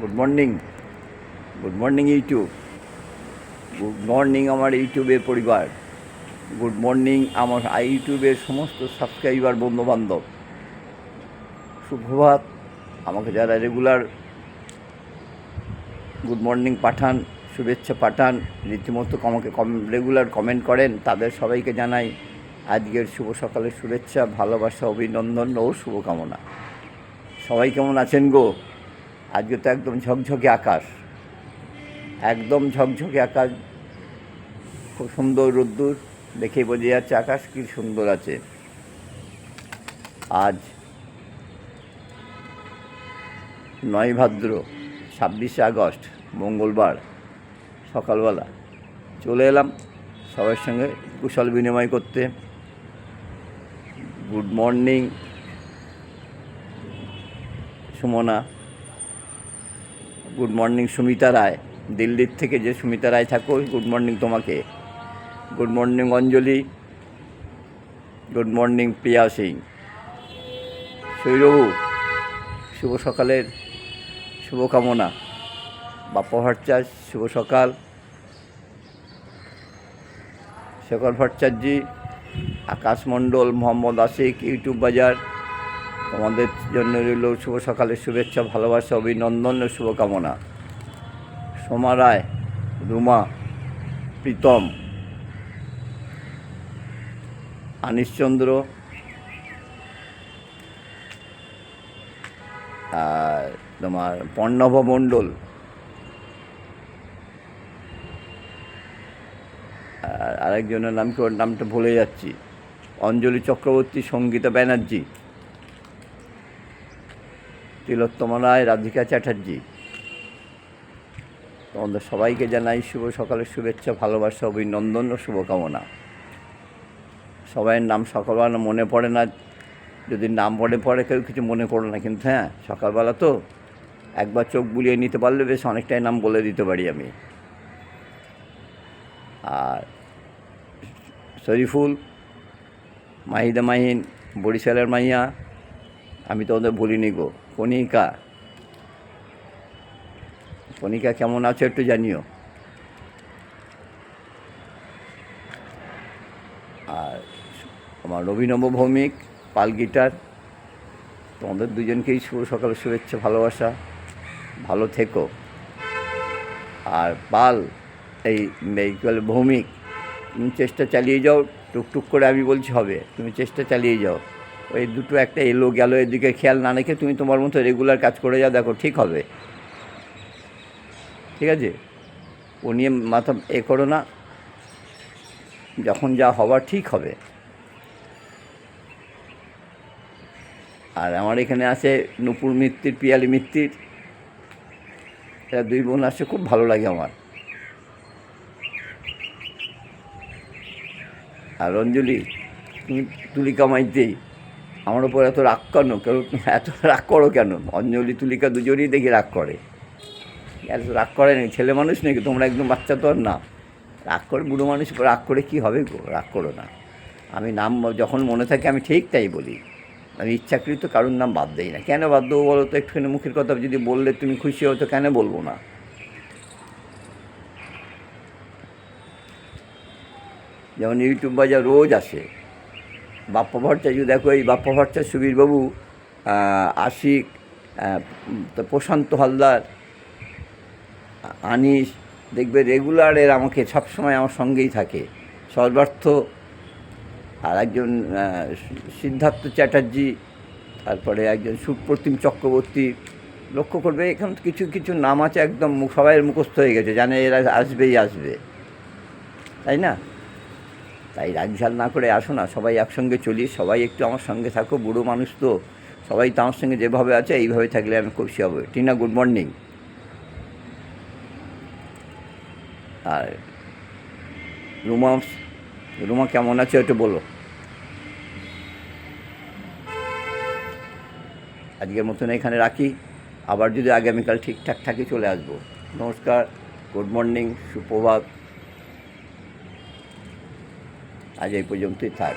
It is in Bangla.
Good morning good morning YouTube good morning আমার ইউটিউবের পরিবার. গুড মর্নিং আমার ইউটিউবের সমস্ত সাবস্ক্রাইবার বন্ধুবান্ধব। সুপ্রভাত আমাকে যারা রেগুলার গুড মর্নিং পাঠান, শুভেচ্ছা পাঠান, রীতিমতো আমাকে কম রেগুলার কমেন্ট করেন, তাদের সবাইকে জানাই আজকের শুভ সকালের শুভেচ্ছা, ভালোবাসা, অভিনন্দন ও শুভকামনা। সবাই কেমন আছেন গো? আজকে তো একদম ঝকঝকে আকাশ। একদম ঝকঝকে আকাশ। খুব সুন্দর রোদ্দুর। দেখেই বোঝা যাচ্ছে আকাশ কি সুন্দর আছে। আজ নয় ভাদ্র, ছাব্বিশে আগস্ট, মঙ্গলবার, সকালবেলা চলে এলাম সবার সঙ্গে কুশল বিনিময় করতে। Good morning, Sumana. Good morning Sumita Roy. দিল্লির থেকে যে সুমিতা রায় থাকো, গুড মর্নিং তোমাকে। Good morning Anjali. Good morning Priya Singh. সৌরভু, শুভ সকালের শুভকামনা। বাপ্পা ভট্টাচার্য, শুভ সকাল। শেখর ভট্টাচার্যি, আকাশ মণ্ডল, মোহাম্মদ আশিক, ইউটিউব বাজার। তোমাদের জন্য রইল শুভ সকালের শুভেচ্ছা, ভালোবাসা, অভিনন্দন ও শুভকামনা। সোমা রায়, রুমা, প্রীতম আনিশচন্দ্র আর তোমার পর্ণভ মণ্ডল, আর আরেকজনের নাম কি, ওর নামটা ভুলে যাচ্ছি। অঞ্জলি চক্রবর্তী, সঙ্গীতা ব্যানার্জি। তিলোত্তমা রাধিকা চ্যাটার্জি। তোমাদের সবাইকে জানাই শুভ সকালের শুভেচ্ছা, ভালোবাসা, অভিনন্দন ও শুভকামনা। সবাইয়ের নাম সকালবেলা মনে পড়ে না। যদি নাম পড়ে পড়ে, কেউ কিছু মনে করো না কিন্তু হ্যাঁ সকালবেলা তো একবার চোখ বুলিয়ে নিতে পারলে বেশ অনেকটাই নাম বলে দিতে পারি আমি। আর শরীফুল, মাহিদা মাহিন, বরিশালের মাইয়া, আমি তো ওদের বলিনি গো। কণিকা কণিকা কেমন আছো একটু জানিও। আর আমার অভিনব ভৌমিক, পাল গিটার। তোমাদের দুজনকেই শুভ সকালের শুভেচ্ছা, ভালোবাসা। ভালো থেকো। আর পাল, এই বলে ভৌমিক, তুমি চেষ্টা চালিয়ে যাও, টুকটুক করে আমি বলছি হবে। তুমি চেষ্টা চালিয়ে যাও। ওই দুটো একটা এলো, গেলো এদিকে, খেয়াল না রেখে তুমি তোমার মতো রেগুলার কাজ করে যাও, দেখো ঠিক হবে। ঠিক আছে? ও নিয়ে মাথা এ করো না। যখন যা হবার ঠিক হবে। আর আমার এখানে আছে নুপুর মিত্তির, পিয়ালি মিত্তির। এরা দুই বোন আসছে খুব ভালো লাগে আমার। আর অঞ্জলি তুমি তুলিকা মাইতেই আমার ওপর এত রাগ কেন? কেন এত রাগ করো কেন? অঞ্জলি তুলিকা দুজনেই দেখি রাগ করে। এত রাগ করে নাকি? ছেলে মানুষ নাকি? তোমরা একদম বাচ্চা তো আর না। রাগ করে বুড়ো মানুষ, রাগ করে কি হবে গো? রাগ করো না। আমি নাম যখন মনে থাকে আমি ঠিক তাই বলি। আমি ইচ্ছাকৃত কারোর নাম বাদ দেই না। কেন বাদ দেবো বলো তো? একটুখানি মুখের কথা যদি বললে তুমি খুশি হতো কেন বলব না? যেমন ইউটিউব বাজার রোজ আসে। বাপ্পা ভট্টাচার্য, দেখো এই বাপ্পা ভট্টাচার্য, সুবীরবাবু আশিক প্রশান্ত হালদার, আনিস, দেখবে রেগুলার এর আমাকে সবসময় আমার সঙ্গেই থাকে। সর্বার্থ আর একজন সিদ্ধার্থ চ্যাটার্জি, তারপরে একজন সুপ্রতিম চক্রবর্তী, লক্ষ্য করবে, এখানে কিছু কিছু নাম আছে একদম সবাইয়ের মুখস্থ হয়ে গেছে, জানে এরা আসবেই আসবে। তাই না? তাই রাগঝাল না করে আসো না, সবাই একসঙ্গে চলি, সবাই একটু আমার সঙ্গে থাকো, বুড়ো মানুষ তো, সবাই তো আমার সঙ্গে যেভাবে আছে, এইভাবে থাকলে আমি খুশি হব। টিনা গুড মর্নিং আর রুমা রুমা কেমন আছে একটু বলো। আজকের মতন এখানে রাখি, আবার যদি আগামীকাল ঠিকঠাক থাকি চলে আসব। নমস্কার গুড মর্নিং সুপ্রভাত আজ এই পর্যন্তই থাক